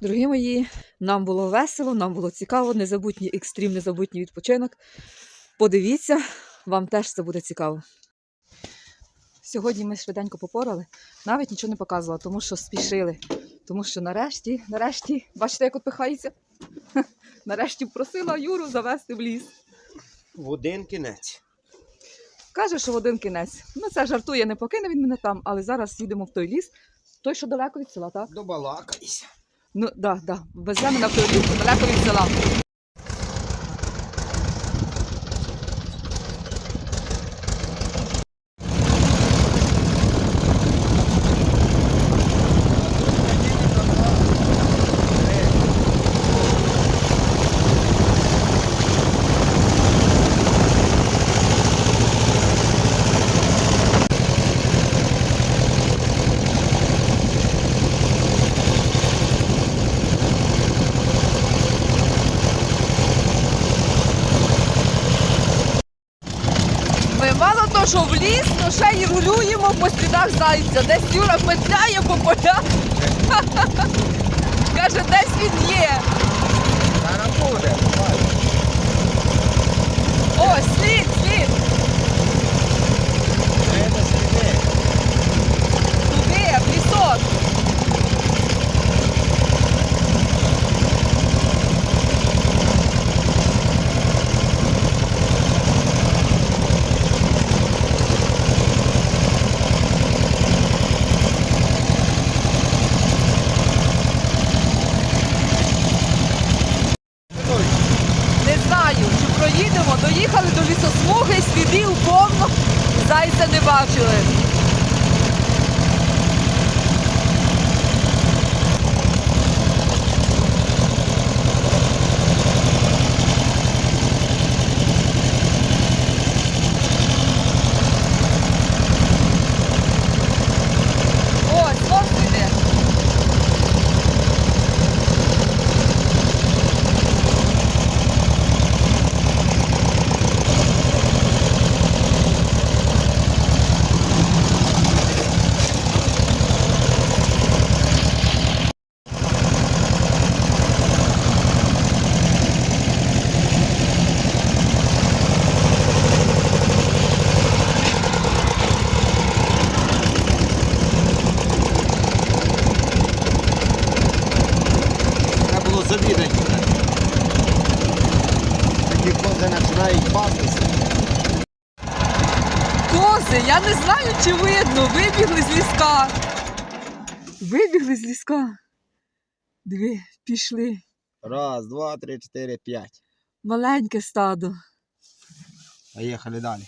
Дорогі мої, нам було весело, нам було цікаво, незабутній екстрім, незабутній відпочинок. Подивіться, вам теж це буде цікаво. Сьогодні ми швиденько попорали, навіть нічого не показувала, тому що спішили. Тому що нарешті, нарешті, бачите, як от пихається? Нарешті просила Юру завести в ліс. В один кінець. Каже, що в один кінець. Ну, це жартує, не покине він мене там, але зараз їдемо в той ліс. Той, що далеко від села, так? Добалакайся. Ну, да. Да. Везе мене в далеко від села. Мало то, що в ліс, то ще й рулюємо по слідах зайця. Десь Юра петляє по полях. Каже, десь він є. Зараз буде. О, слід, слід. Треба сліди. Туди, в лісок. Не знаю, чи проїдемо, доїхали до лісосмуги, слідів повно, зайця не бачили. Ось, ось іде. Треба було завідати. Такі кози починають пастися. Кози, я не знаю, чи видно. Вибігли з ліска. Вибігли з ліска. Дві пішли. Раз, два, три, чотири, п'ять. Маленьке стадо. Поїхали далі.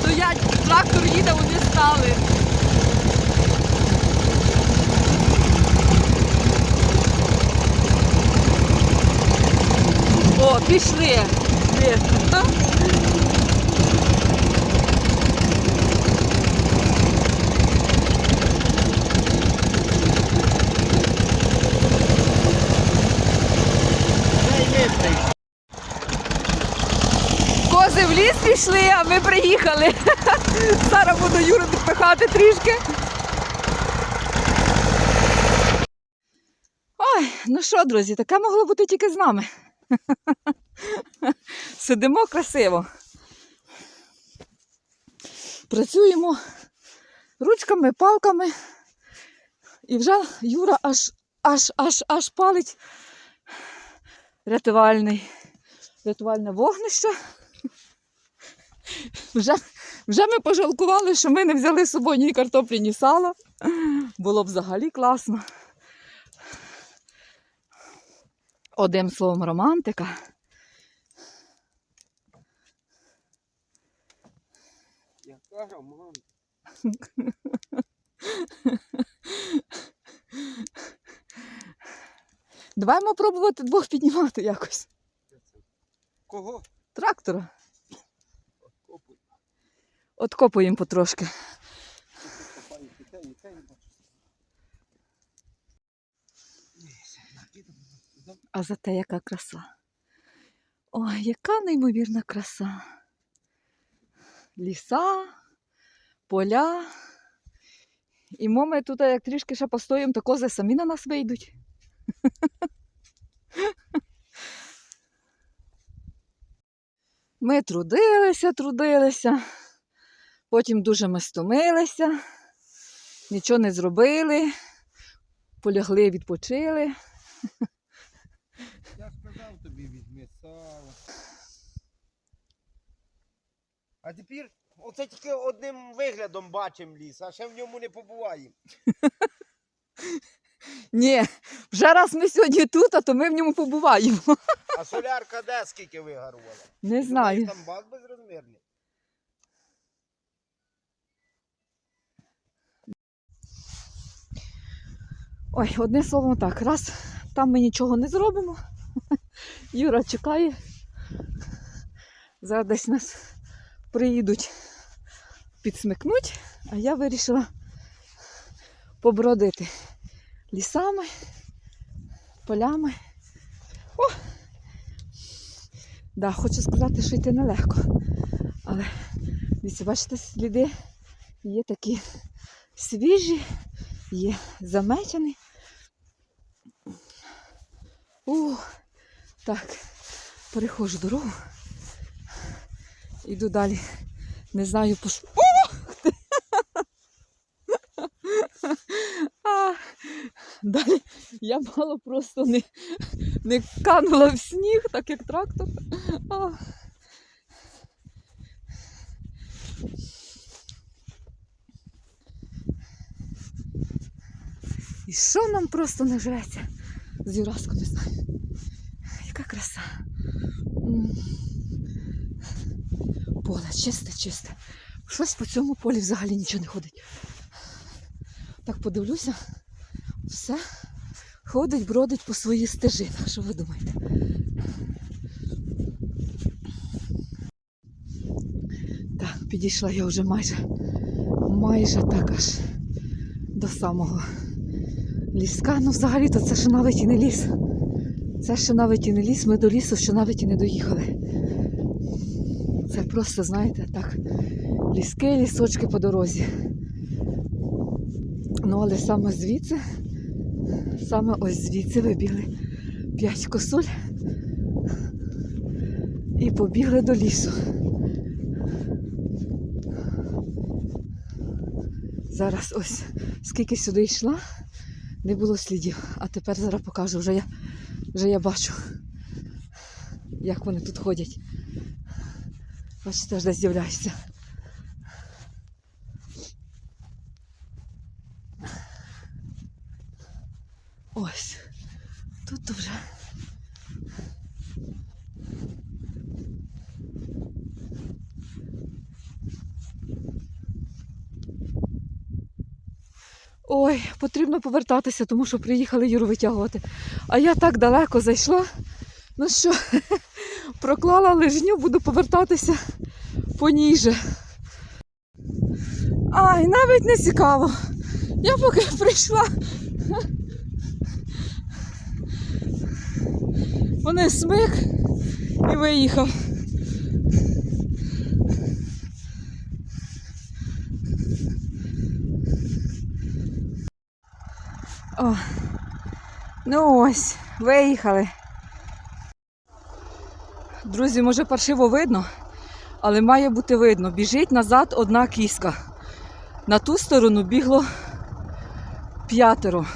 Стоять, трактор їде, вони стали. О, пішли. Кози в ліс пішли, а ми приїхали. Зараз буду Юру підпихати трішки. Ой, ну що, друзі, таке могло бути тільки з нами. Сидимо красиво. Працюємо ручками, палками. І вже Юра аж аж аж аж палить рятувальний, рятувальне вогнище. Вже, вже ми пожалкували, що ми не взяли з собою ні картоплі, ні сала. Було б взагалі класно. Одним словом, романтика. Яка роман. Давай пробувати двох піднімати якось. Кого? Трактора. Откопуємо потрошки. Копають і те, і те, і бачиш. А зате яка краса. Ой, яка неймовірна краса. ліса, поля. І ми тут як трішки ще постоїмо, то кози самі на нас вийдуть. Ми трудилися, трудилися, потім дуже ми стомилися, нічого не зробили, полягли, відпочили. Я ж казав тобі візьми сало. А тепер оце тільки одним виглядом бачимо ліс, а ще в ньому не побуваємо. Ні, вже раз ми сьогодні тут, а то ми в ньому побуваємо. А солярка де скільки вигарувала? Не знаю. Там бак безрозмірний. Ой, одне слово так, раз там ми нічого не зробимо. Юра чекає. Зараз десь нас приїдуть підсмикнуть, а я вирішила побродити лісами, полями. О! Да, хочу сказати, що йти нелегко. Але дивіться, бачите, сліди є такі свіжі, є заметені. У, так, переходжу дорогу. Іду далі. Не знаю по що. Ух далі я мало просто не, не канула в сніг, так як трактор. А. І що нам просто не живеться з знаю. Яка краса. Поле чисте, чисте. Щось по цьому полі взагалі нічого не ходить. Так подивлюся, все ходить, бродить по своїй стежинах. Що ви думаєте? Так, підійшла я вже майже, майже так аж до самого ліска. Ну, взагалі-то це ще навіть і не ліс. Це ще навіть і не ліс, ми до лісу ще навіть і не доїхали. Це просто, знаєте, так, ліски, лісочки по дорозі. Ну, але саме звідси, саме ось звідси вибігли п'ять косуль і побігли до лісу. Зараз ось скільки сюди йшла, не було слідів. А тепер зараз покажу, вже я, вже я бачу, як вони тут ходять. Бачите, аж десь з'являються. Ось. Тут вже. Ой, потрібно повертатися, тому що приїхали Юру витягувати. А я так далеко зайшла. Ну що, проклала лижню, буду повертатися поніже. Ай, навіть не цікаво. Я поки прийшла. Вони смик і виїхав. О, ну ось, виїхали. Друзі, може паршиво видно, але має бути видно. Біжить назад одна кіска. На ту сторону бігло п'ятеро.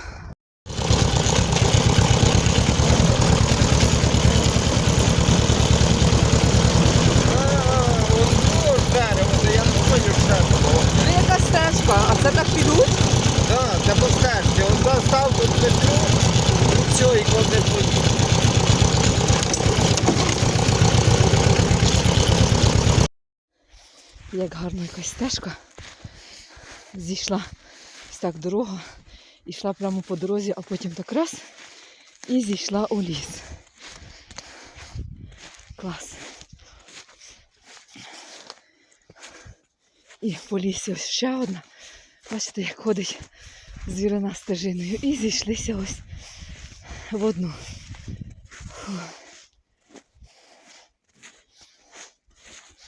Ось дерево, це я думаю, ще було. Ну, яка стежка, а це так підуть? Так, це по стежці. Он достав тут петлю, і все, і кладе твої. Як гарна якась стежка. Зійшла ось так дорога, йшла прямо по дорозі, а потім так раз і зійшла у ліс. Клас. І по лісі ось ще одна. Бачите, як ходить звірина стежиною. І зійшлися ось в одну. Фу.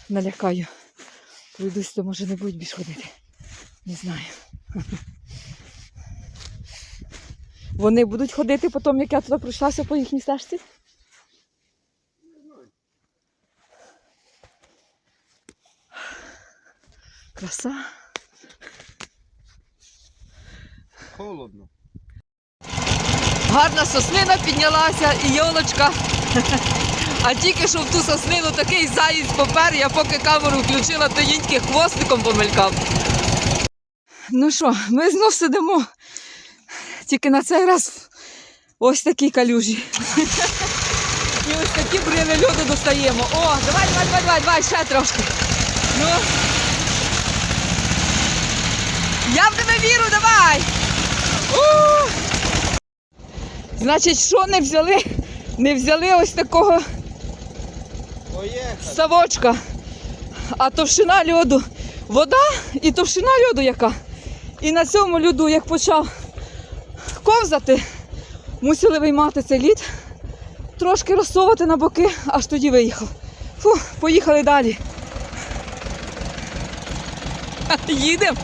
Налякаю Пройдусь, то може не будуть більш ходити. Не знаю. Вони будуть ходити потім, як я туди пройшлася по їхній стежці? Краса. Холодно. Гарна соснина піднялася і йолочка. А тільки що в ту соснину такий заїзд попер, я поки камеру включила, то їньки хвостиком помелькав. Ну що, ми знов сидимо. Тільки на цей раз ось такі калюжі. І ось такі брили льоду достаємо. О, давай, давай, давай, давай, давай, ще трошки. Ну. Я в тебе вірю, давай! У! Значить, що не взяли? Не взяли ось такого. Ставочка, а товщина льоду. Вода і товщина льоду яка. І на цьому льоду, як почав ковзати, мусили виймати цей лід, трошки розсовувати на боки, аж тоді виїхав. Фу, поїхали далі. Їдемо.